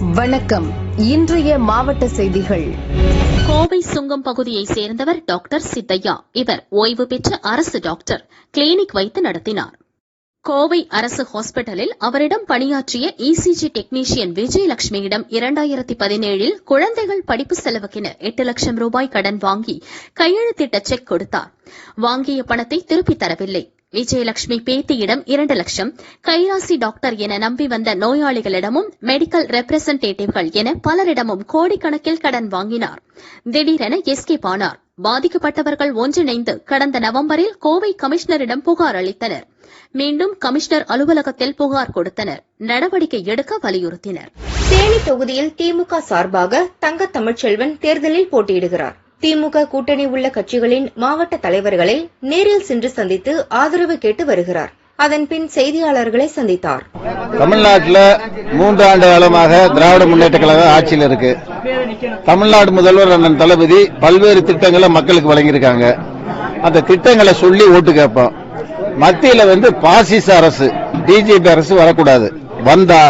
வணக்கம். இன்றைய மாவட்ட செய்திகள். கோவை சுங்கம் பகுதியைச் சேர்ந்தவர் டாக்டர் சித்தையா. இவர் ஓய்வு பெற்ற அரசு டாக்டர். கிளினிக் வைத்து நடத்தினார். கோவை அரசு ஹாஸ்பிட்டலில் அவரிடம் பணியாற்றிய இசிஜி டெக்னீஷியன் விஜயலட்சுமியிடம் இரண்டாயிரத்தி பதினேழில் குழந்தைகள் படிப்பு செலவுக்கென எட்டு லட்சம் ரூபாய் கடன் வாங்கி கையெழுத்திட்ட செக் கொடுத்தார். வாங்கிய பணத்தை திருப்பித் தரவில்லை. விஜயலட்சுமி பேத்தியிடம் இரண்டு லட்சம். கைராசி டாக்டர் என நம்பி வந்த நோயாளிகளிடமும் மெடிக்கல் ரெப்ரசன்டேட்டிவ்கள் என பலரிடமும் கோடிக்கணக்கில் கடன் வாங்கினார். திடீரென எஸ்கேப் ஆனார் பாதிக்கப்பட்டவர்கள் ஒன்றிணைந்து கடந்த நவம்பரில் கோவை கமிஷனரிடம் புகார் அளித்தனர். மீண்டும் கமிஷனர் அலுவலகத்தில் புகார் கொடுத்தனர். நடவடிக்கை எடுக்க வலியுறுத்தினர். தேனி தொகுதியில் திமுக சார்பாக தங்க தமிழ்ச்செல்வன் தேர்தலில் போட்டியிடுகிறார். திமுக கூட்டணி உள்ள கட்சிகளின் மாவட்ட தலைவர்களை நேரில் சென்று சந்தித்து ஆதரவு கேட்டு வருகிறார். அதன்பின் செய்தியாளர்களை சந்தித்தார். தமிழ்நாட்டில் மூன்று ஆண்டு காலமாக திராவிட முன்னேற்ற கழகம் ஆட்சியில் இருக்கு. தமிழ்நாடு முதல்வர் அண்ணன் தளபதி பல்வேறு திட்டங்களை மக்களுக்கு வழங்கியிருக்காங்க. அந்த திட்டங்களை சொல்லி ஓட்டு கேட்போம். மத்தியில வந்து பாசிச அரசு பிஜேபி அரசு வரக்கூடாது. வந்தா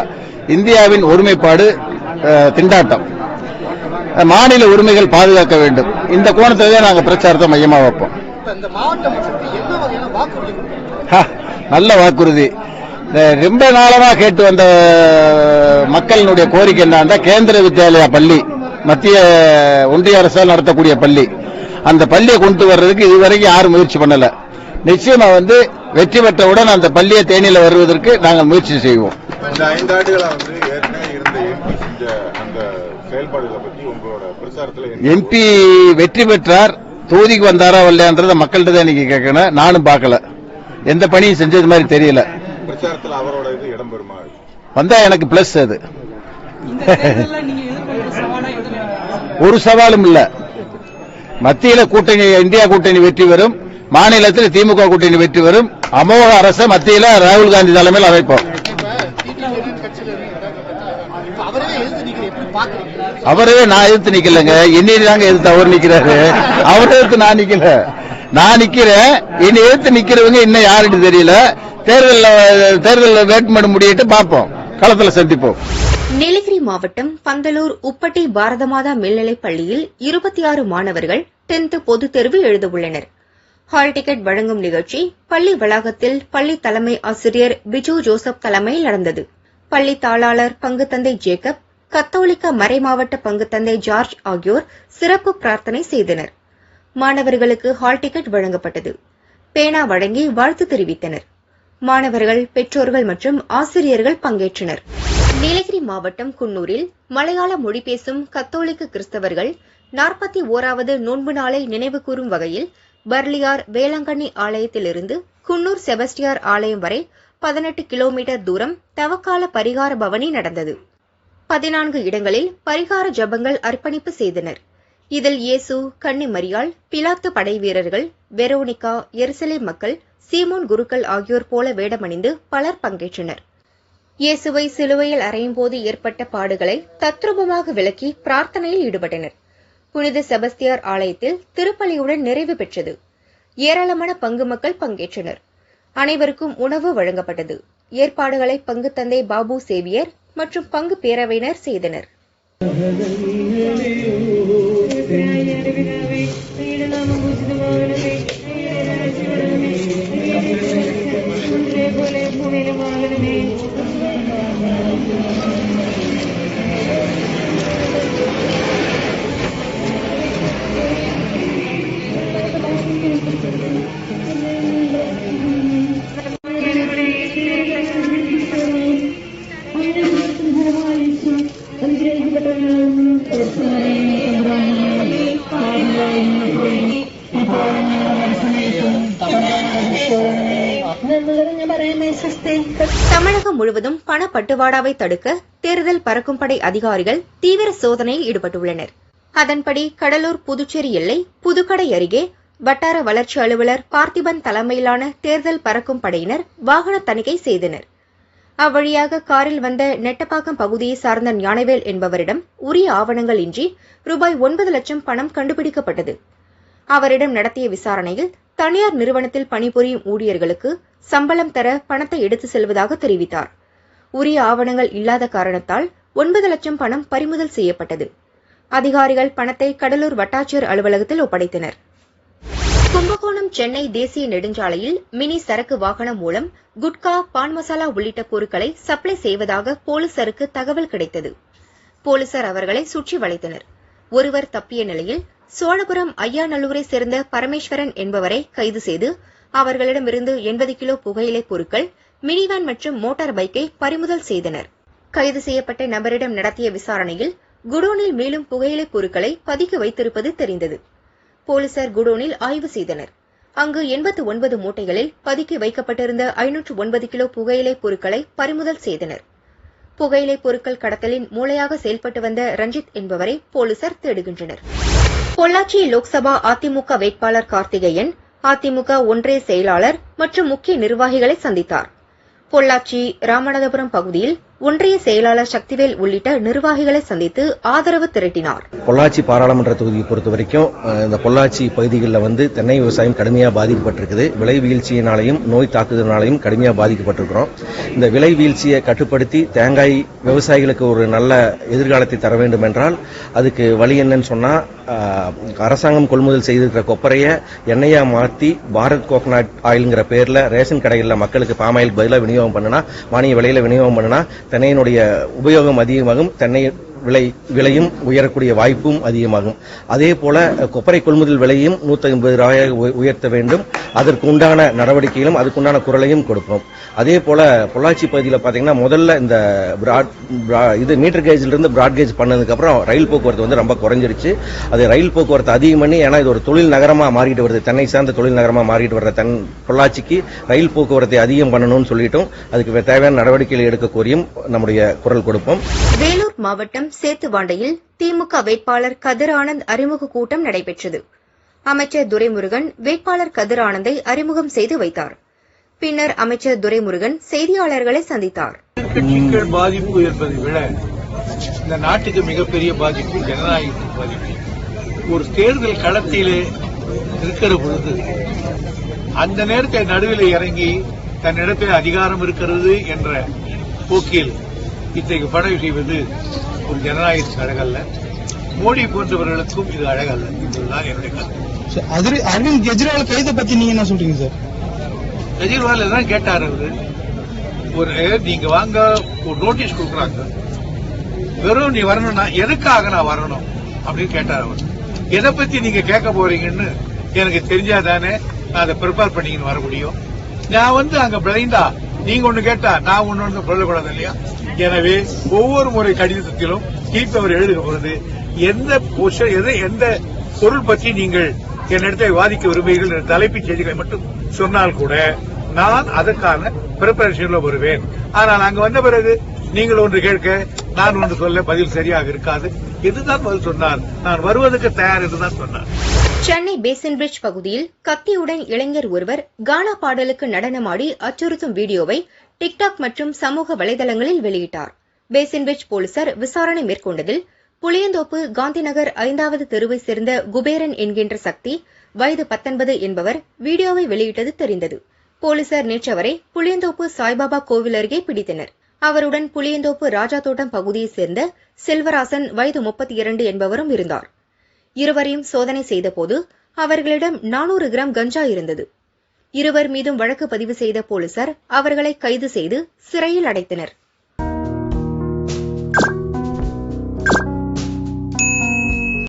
இந்தியாவின் ஒருமைப்பாடு அஹ், திண்டாட்டம். மாநில உரிமைகள் பாதுகாக்க வேண்டும். இந்த கோணத்துல தான் நாங்க பிரச்சாரத்தை மையமா வைப்போம். ஹ, நல்ல வாக்குறுதி. ரொம்ப நாளமா கேட்டு வந்த மக்களினுடைய கோரிக்கை என்னன்னா கேந்திர வித்யாலயா பள்ளி மத்திய ஒன்றிய அரசால் நடத்தக்கூடிய பள்ளி. அந்த பள்ளியை கொண்டு வர்றதுக்கு இதுவரைக்கும் யாரும் முயற்சி பண்ணல. நிச்சயமா வந்து வெற்றி பெற்றவுடன் அந்த பள்ளியை தேனியில வருவதற்கு நாங்கள் முயற்சி செய்வோம். இந்த ஐந்தாண்டுகளா வந்து ஏற்கனவே இருந்த அந்த செயல்பாடுகளை பத்தி உங்களோட பிரச்சாரத்துல என்ன- எம்பி வெற்றி பெற்றார் தொகுதிக்கு வந்தாரா வரலையான்றத மக்கள்கிட்ட தான் இன்னைக்கு கேட்கணும். நானும் பார்க்கல. எந்த பணியும் செஞ்சது மாதிரி தெரியல. பிரச்சாரத்துல அவரோட இது இடம்பெறுமா வந்தா எனக்கு பிளஸ் அது. ஒரு சவாலும் இல்ல. மத்தியில கூட்டணி இந்தியா கூட்டணி வெற்றி பெறும். மாநிலத்தில் திமுக கூட்டணி வெற்றி பெறும். அமோக அரசை மத்தியில ராகுல் காந்தி தலைமையில் அமைப்போம். அவரே நான் எதிர்த்து நிக்கலங்க. என்னைய தாங்க எதிர்த்து அவர் நிக்கிறாரு. அவரை எதிர்த்து நான் நிக்கல. நான் நிக்கிறேன். என்னை எதிர்த்து நிக்கிறவங்க இன்னும் யாருன்னு தெரியல. தேர்தல் தேர்தல் வேட்புமனு முடியிட்டு பார்ப்போம். களத்துல சந்திப்போம். நீலகிரி மாவட்டம் பந்தலூர் உப்பட்டி பாரதமாதா மேல்நிலைப் பள்ளியில் இருபத்தி ஆறு மாணவர்கள் டென்த் பொதுத் தேர்வு எழுதவுள்ளனர் ஹால் டிக்கெட் வழங்கும் நிகழ்ச்சி பள்ளி வளாகத்தில் பள்ளி தலைமை ஆசிரியர் பிஜு ஜோசப் தலைமையில் நடந்தது. பள்ளி தாளாளர் பங்குத்தந்தை ஜேக்கப் கத்தோலிக்க மறைமாவட்ட பங்குத்தந்தை ஜார்ஜ் ஆகியோர் சிறப்பு பிரார்த்தனை செய்தனர். மாணவர்களுக்கு ஹால் டிக்கெட் வழங்கப்பட்டது. பேனா வழங்கி வாழ்த்து தெரிவித்தனர். மாணவர்கள் பெற்றோர்கள் மற்றும் ஆசிரியர்கள் பங்கேற்றனர். நீலகிரி மாவட்டம் குன்னூரில் மலையாள மொழி பேசும் கத்தோலிக்க கிறிஸ்தவர்கள் நாற்பத்தி ஓராவது நோன்பு நாளை நினைவுகூரும் வகையில் பர்லியார் வேளாங்கண்ணி ஆலயத்திலிருந்து குன்னூர் செபஸ்டியார் ஆலயம் வரை பதினெட்டு கிலோமீட்டர் தூரம் தவக்கால பரிகார பவனி நடந்தது. பதினான்கு இடங்களில் பரிகார ஜபங்கள் அர்ப்பணிப்பு செய்தனர். இதில் இயேசு கன்னி மரியாள் பிலாத்து படை வீரர்கள் வெரோனிகா எருசலே மக்கள் சீமோன் குருக்கள் ஆகியோர் போல வேடமணிந்து பலர் பங்கேற்றனர். இயேசுவை சிலுவையில் அறையும் போது ஏற்பட்ட பாடுகளை தத்ரூபமாக விளக்கி பிரார்த்தனையில் ஈடுபட்டனர். புனித செபஸ்தியார் ஆலயத்தில் திருப்பலியுடன் நிறைவு பெற்றது. ஏராளமான பங்கு மக்கள் பங்கேற்றனர். அனைவருக்கும் உணவு வழங்கப்பட்டது. ஏற்பாடுகளை பங்கு தந்தை பாபு சேவியர் மற்றும் பங்கு பேரவையினர் செய்தனர். தமிழகம் முழுவதும் பணப்பட்டுவாடாவை தடுக்க தேர்தல் பறக்கும் படை அதிகாரிகள் தீவிர சோதனையில் ஈடுபட்டுள்ளனர். அதன்படி கடலூர் புதுச்சேரி எல்லை புதுக்கடை அருகே வட்டார வளர்ச்சி அலுவலர் பார்த்திபன் தலைமையிலான தேர்தல் பறக்கும் படையினர் வாகன தணிக்கை செய்தனர். அவ்வழியாக காரில் வந்த நெட்டப்பாக்கம் பகுதியை சார்ந்த ஞானவேல் என்பவரிடம் உரிய ஆவணங்கள் இன்றி ரூபாய் ஒன்பது லட்சம் பணம் கண்டுபிடிக்கப்பட்டது. அவரிடம் நடத்திய விசாரணையில் தனியார் நிறுவனத்தில் பணிபுரியும் ஊழியர்களுக்கு சம்பளம் தர பணத்தை எடுத்து செல்வதாக தெரிவித்தார். உரிய ஆவணங்கள் இல்லாத காரணத்தால் ஒன்பது லட்சம் பணம் பறிமுதல் செய்யப்பட்டது. அதிகாரிகள் பணத்தை கடலூர் வட்டாட்சியர் அலுவலகத்தில் ஒப்படைத்தனர். கும்பகோணம் சென்னை தேசிய நெடுஞ்சாலையில் மினி சரக்கு வாகனம் மூலம் குட்கா பான் மசாலா உள்ளிட்ட பொருட்களை சப்ளை செய்வதாக போலீசாருக்கு தகவல் கிடைத்தது. போலீசார் அவர்களை சுற்றி வளைத்தனர். ஒருவர் தப்பிய நிலையில் சோழபுரம் ஐயாநல்லூரை சேர்ந்த பரமேஸ்வரன் என்பவரை கைது செய்து அவர்களிடமிருந்து எண்பது கிலோ புகையிலை பொருட்கள் மினிவேன் மற்றும் மோட்டார் பைக்கை பறிமுதல் செய்தனர். கைது செய்யப்பட்ட நபரிடம் நடத்திய விசாரணையில் குடோனில் மேலும் புகையிலை பொருட்களை பதுக்கி வைத்திருப்பது தெரிந்தது. போலீசார் குடோனில் ஆய்வு செய்தனர். அங்கு எண்பத்து ஒன்பது மூட்டைகளில் பதுக்கி வைக்கப்பட்டிருந்த ஐநூற்று ஒன்பது கிலோ புகையிலை பொருட்களை பறிமுதல் செய்தனர். புகையிலை பொருட்கள் கடத்தலின் மூளையாக செயல்பட்டு வந்த ரஞ்சித் என்பவரை போலீசார் தேடுகின்றனர். பொள்ளாச்சி லோக்சபா அதிமுக வேட்பாளர் கார்த்திகேயன் அதிமுக ஒன்றிய செயலாளர் மற்றும் முக்கிய நிர்வாகிகளை சந்தித்தார். பொள்ளாச்சி ராமநாதபுரம் பகுதியில் ஒன்றிய செயலாளர் சக்திவேல் உள்ளிட்ட நிர்வாகிகளை சந்தித்து ஆதரவு திரட்டினார். பொள்ளாச்சி பாராளுமன்ற தொகுதியை பொறுத்த வரைக்கும் இந்த பொள்ளாச்சி பகுதிகளில் வந்து தென்னை விவசாயம் கடுமையாக பாதிக்கப்பட்டிருக்குது. விலை வீழ்ச்சியினாலையும் நோய் தாக்குதலினாலையும் கடுமையாக பாதிக்கப்பட்டிருக்கிறோம். இந்த விலை வீழ்ச்சியை கட்டுப்படுத்தி தேங்காய் விவசாயிகளுக்கு ஒரு நல்ல எதிர்காலத்தை தர வேண்டும் என்றால் அதுக்கு வழி என்னன்னு சொன்னா அரசாங்கம் கொள்முதல் செய்திருக்கிற கொப்பரையை எண்ணெயா மாற்றி பாரத் கோகனட் ஆயில்ங்கிற பேர்ல ரேஷன் கடைகளில் மக்களுக்கு பாமாயில் பதிலாக விநியோகம் பண்ணுனா மானிய விலையில விநியோகம் பண்ணுனா தென்னையினுடைய உபயோகம் அதிகமாகும். தென்னை விலை விலையும் உயரக்கூடிய வாய்ப்பும் அதிகமாகும். அதே போல கொப்பரை கொள்முதல் விலையும் நூற்றி ஐம்பது ரூபாயாக உயர்த்த வேண்டும். அதற்கு உண்டான நடவடிக்கைகளும் அதுக்குண்டான குரலையும் கொடுப்போம். அதே போல பொள்ளாச்சி பகுதியில் பார்த்தீங்கன்னா முதல்ல இந்த பிராட் இது மீட்டர் கேஜிலிருந்து பிராட் கேஜ் பண்ணதுக்கு அப்புறம் ரயில் போக்குவரத்து வந்து ரொம்ப குறைஞ்சிருச்சு. அது ரயில் போக்குவரத்து அதிகம் பண்ணி ஏன்னா இது ஒரு தொழில் நகரமாக மாறிட்டு வருது. தென்னை சார்ந்த தொழில் நகரமாக மாறிட்டு வர்ற தன் பொள்ளாச்சிக்கு ரயில் போக்குவரத்தை அதிகம் பண்ணணும்னு சொல்லிட்டும் அதுக்கு தேவையான நடவடிக்கைகளை எடுக்க கோரியும் நம்முடைய குரல் கொடுப்போம். வேலூர் மாவட்டம் சேத்துவாண்டையில் திமுக வேட்பாளர் கதிர் ஆனந்த் அறிமுக கூட்டம் நடைபெற்றது. அமைச்சர் துரைமுருகன் வேட்பாளர் கதிர் ஆனந்தை அறிமுகம் செய்து வைத்தார். பின்னர் அமைச்சர் துரைமுருகன் செய்தியாளர்களை சந்தித்தார். கட்சிகள் பாதிப்பு என்பதை விட இந்த நாட்டுக்கு மிகப்பெரிய பாதிப்பு ஜனநாயகத்தின் பாதிப்பு. ஒரு தேர்தல் களத்திலே இருக்கிற பொழுது அந்த நேரத்தை நடுவில் இறங்கி தன்னிடத்தில் அதிகாரம் இருக்கிறது என்ற போக்கில் இத்தகைய படம் செய்வது ஒரு ஜனநாயகத்துக்கு அழகல்ல மோடி போன்றவர்களுக்கும் இது அழகல்ல. என்பதுதான் என்னுடைய கருத்து. அரவிந்த் கெஜ்ரிவால் கைதை பத்தி நீங்க என்ன சொல்றீங்க சார்? கெஜ்ரிவால் தான் கேட்டார் அவரு. ஒரு நீங்க வாங்க ஒரு நோட்டீஸ் கொடுக்குறாங்க. வெறும் நீ வரணும்னா எதுக்காக நான் வரணும்? அப்படின்னு கேட்டார் அவர். எதை பத்தி நீங்க கேட்க போறீங்கன்னு எனக்கு தெரிஞ்சாதானே நான் அதை ப்ரிப்பேர் பண்ணிக்கின்னு வர முடியும். நான் வந்து அங்க பிளைண்டா நீங்க ஒண்ணு கேட்டா நான் ஒண்ணு ஒண்ணு சொல்லக்கூடாது இல்லையா? எனவே ஒவ்வொரு முறை கடிதத்திலும் திருப்பி அவர் எழுதுகிற பொழுது எந்த எதை எந்த பொருள் பற்றி நீங்கள் என்னிடத்தை விவாதிக்க விரும்புகிறீர்கள் என்ற தலைப்புச் செய்திகளை மட்டும் சொன்னால் கூட நான் அதற்கான பிரிப்பரேஷன்ல வருவேன். ஆனால் அங்க வந்த பிறகு நீங்கள் ஒன்று கேட்க நான் ஒன்று சொல்ல பதில் சரியாக இருக்காது. இதுதான் பதில் சொன்னார் நான் வருவதற்கு தயார் என்றுதான் சொன்னார். சென்னை பேசன் பிரிட்ஜ் பகுதியில் கத்தியுடன் இளைஞர் ஒருவர் கானா பாடலுக்கு நடனமாடி அச்சுறுத்தும் வீடியோவை டிக்டாக் மற்றும் சமூக வலைதளங்களில் வெளியிட்டார். பேசின்விச் போலீசார் விசாரணை மேற்கொண்டதில் புளியந்தோப்பு காந்திநகர் ஐந்தாவது தெருவை சேர்ந்த குபேரன் என்கின்ற சக்தி வயது பத்தொன்பது என்பவர் வீடியோவை வெளியிட்டது தெரிந்தது. போலீசார் நேற்று அவரை புளியந்தோப்பு சாய்பாபா கோவில் அருகே பிடித்தனர். அவருடன் புளியந்தோப்பு ராஜா தோட்டம் பகுதியைச் சேர்ந்த செல்வராசன் வயது முப்பத்தி இரண்டு என்பவரும் இருந்தார். இருவரையும் சோதனை செய்தபோது அவர்களிடம் நானூறு கிராம் கஞ்சா இருந்தது. இருவர் மீதும் வழக்கு பதிவு செய்த போலீசார் அவர்களை கைது செய்து சிறையில் அடைத்தனர்.